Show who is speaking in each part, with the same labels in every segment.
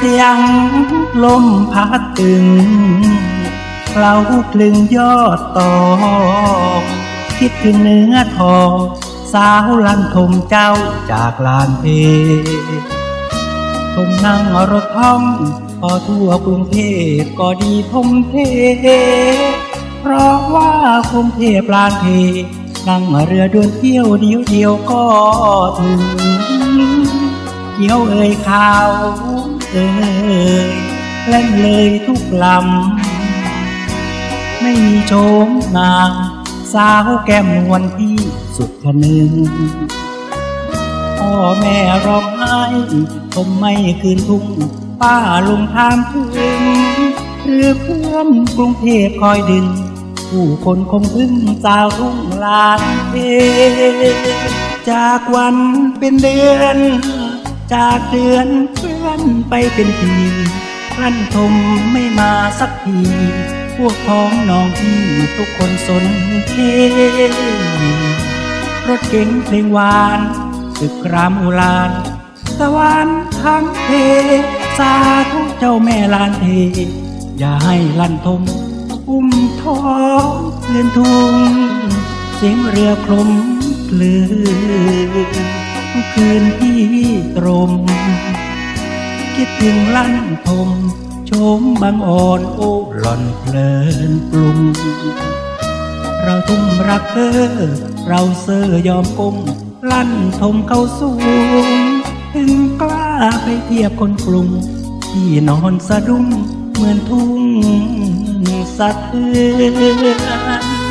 Speaker 1: สียงลมพัดตึงเคล้าคลึงยอดตอคิดถึงเนื้อทองสาวลันทมเจ้าจากลานเพทนนั่งรถท่องพอทั่วกรุงเทพก็ดีทมเท เพราะว่ากรุงเทพลานเพนั่งเรือด่วนเที่ยวเดียวเดียวก็ถึงเกี่ยวเอ่ยข่าว เอ่ยเล่นเลยทุกลำ ไม่มีโชมนาง สาวแก้มนวลที่สุดคะนึงพ่อแม่ร้องไห้ผมไม่คืนทุ่งป้าลุงถามถึงหรือเพื่อนกรุงเทพคอยดึง ผู้คนคงพึ่งสาวทุ่งลานเพจากวันเป็นเดือน จากเดือนเพื่อนไปเป็นปีรั่นทมไม่มาสักที พวกพ้องน้องพี่ทุกคนสนเทรถเก๋งเพลงหวานตึกรามอุลานสวรรค์ทั้งเท สาธุเจ้าแม่ลานเท อย่าให้ลั่นทม อุ้มท้องเลื่อนทุงเสียงเรือคลมคลื่น คืนที่ตรม คิดถึงลั่นทมโชมบางอ่อนโอ้หล่อนเพลินปรุงเราทุ่มรักเธอเราเซอยอมก้มลั่นทมเข้าสูง ถึงกล้าไปเทียบคนกรุงที่นอนสะดุ้งเหมือนทุ่งสะเทือน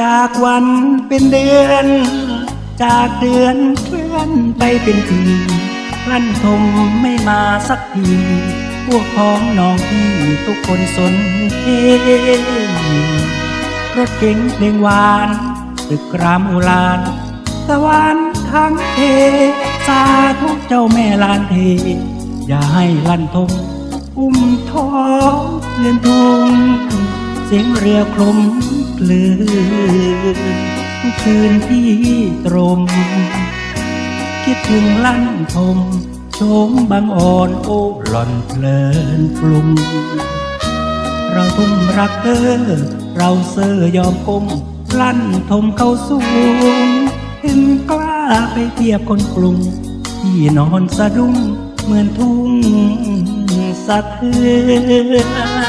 Speaker 1: จากวันเป็นเดือน จากเดือนเคลื่อนไปเป็นปีลั่นทมไม่มาสักทีพวกพ้องน้องพี่ทุกคนสนเทรถเก๋งเพลงหวานตึกรามอุลานสวรรค์ทั้งเทสาธุเจ้าแม่ลานเท อย่าให้ลั่นทมอุ้มท้องเลื่อนทุงเสียงเรือคลม ลื่นคืนที่ตรมคิดถึงลั่นทมโชมบางอ่อนโอ้หล่อนเพลินปรุงเราทุ่มรักเธอเราเซอยอมก้มลั่นทมเข้าสูงถึงกล้าไปเทียบคนกรุงที่นอนสะดุ้งเหมือนทุ่งสะเทือน